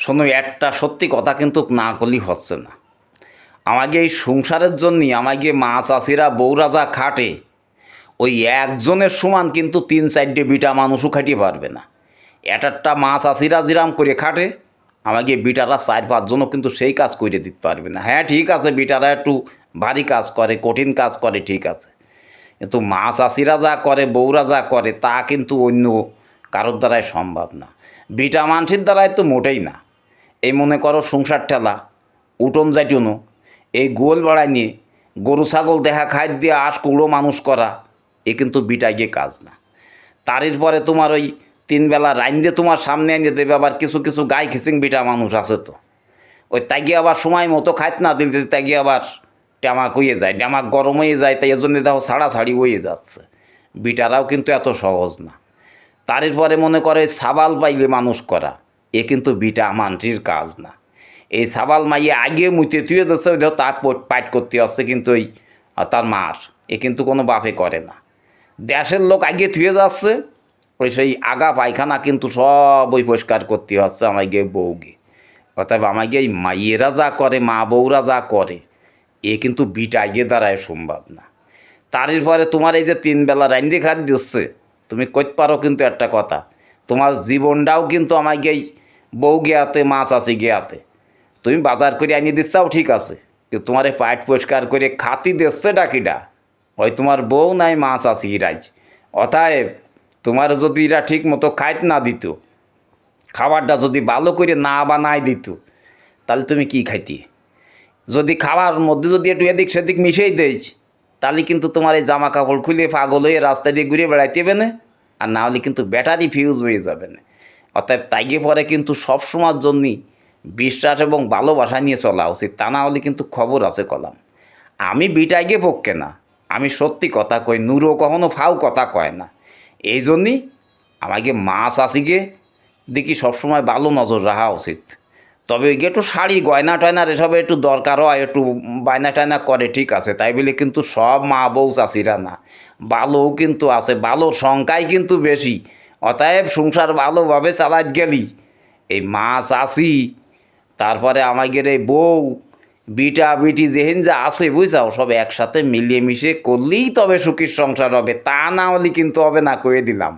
শোনো, একটা সত্যি কথা কিন্তু না করলেই হচ্ছে না। আমাকে এই সংসারের জন্যই আমাকে মা চাষিরা, বউরা যা খাটে, ওই একজনের সমান কিন্তু তিন চারটে বিটা মানুষও খাটিয়ে পারবে না। এক একটা মা চাষিরা যেরাম করে খাটে, আমাকে বিটারা চার পাঁচজনও কিন্তু সেই কাজ করে দিতে পারবে না। হ্যাঁ ঠিক আছে, বিটারা একটু ভারী কাজ করে, কঠিন কাজ করে, ঠিক আছে। কিন্তু মা চাষিরা যা করে, বউরা যা করে, তা কিন্তু অন্য কারোর দ্বারাই সম্ভব না। বিটা মানুষের দ্বারাই তো মোটেই না। এই মনে করো সংসার ঠেলা, উঠোন যাইটুনো, এই গোল বাড়ায় নিয়ে গরু, ছাগল দেখা খাই দিয়ে আশ কুড়ো মানুষ করা, এ কিন্তু বিটাই গিয়ে কাজ না। তারের পরে তোমার ওই তিনবেলা রাইন দিয়ে তোমার সামনে এনে দেবে, আবার কিছু কিছু গাই খিচিং বিটা মানুষ আছে তো। ওই তাই আবার সময় মতো খাইত না দিলে তাই আবার ট্যামাক হয়ে যায় ট্যামাক গরম হয়ে যায়, তাই এজন্য দেখো ছাড়াছাড়ি হয়ে যাচ্ছে। বিটারাও কিন্তু এত সহজ না। তারের পরে মনে করে সাবাল পাইলে মানুষ করা এ কিন্তু বিটা মানটির কাজ না। এই সাবাল মাইয়ে আগে মুইতে তুই দিচ্ছে দেখো তার পাইট করতে আসছে কিন্তু ওই তার মার। এ কিন্তু কোনো বাপে করে না। দেশের লোক আগে থুয়ে যাচ্ছে, ওই সেই আগা পায়খানা কিন্তু সব ওই পরিষ্কার করতে হচ্ছে আমাকে বউকে। অর্থাৎ আমাকে এই মাইয়েরা যা করে, মা বউরা যা করে, এ কিন্তু বিটা আগে দাঁড়ায় সম্ভব না। তারের পরে তোমার এই যে তিন বেলা রান্দি খাত দিচ্ছে, তুমি করতে পারো কিন্তু একটা কথা, তোমার জীবনটাও কিন্তু আমাকে এই বউ গিয়াতে, মাছ আছে গিয়াতে। তুমি বাজার করে আনিয়ে দিচ্ছাও ঠিক আছে, কিন্তু তোমার পাইট পরিষ্কার করে খাতি দিচ্ছে ডাকিটা ওই তোমার বউ নাই, মাছ আছে ইরাই অতএব তোমার যদি এরা ঠিক মতো খাইত না দিত, খাবারটা যদি ভালো করে না বানাই দিত, তাহলে তুমি কি খাইতি? যদি খাবার মধ্যে যদি একটু এদিক সেদিক মিশিয়ে দেয় তাহলে কিন্তু তোমার এই জামা কাপড় খুলে পাগল হয়ে রাস্তা দিয়ে ঘুরে বেড়াইতে না, আর না হলে কিন্তু ব্যাটারি ফিউজ হয়ে যাবে না। অর্থাৎ তাইগে পরে কিন্তু সব সময়ের জন্যই বিশ্বাস এবং ভালোবাসা নিয়ে চলা উচিত। তা না হলে কিন্তু খবর আছে কলাম। আমি বিটাইগে পক্ষে না। আমি সত্যি কথা কই নুরো কখনো ফাও কথা কয় না। এই জন্যই আমাকে মাছ আসিগে দেখি সবসময় ভালো নজর রাখা উচিত। তবে ওই একটু শাড়ি, গয়না টয়নার এসব একটু দরকার হয়, একটু বায়না টায়না করে, ঠিক আছে। তাই বলে কিন্তু সব মা বউ চাষিরা না। ভালোও কিন্তু আছে, ভালোর সংখ্যাই কিন্তু বেশি। অতএব সংসার ভালোভাবে চালাত গেলি। এই মাছ আসি তারপরে আমাদের এই বউ, বিটা বিটি যেহেন যা আছে বুঝাও সব একসাথে মিলিয়ে মিশে করলেই তবে সুখীর সংসার হবে। তা না হলে কিন্তু হবে না, কয়ে দিলাম।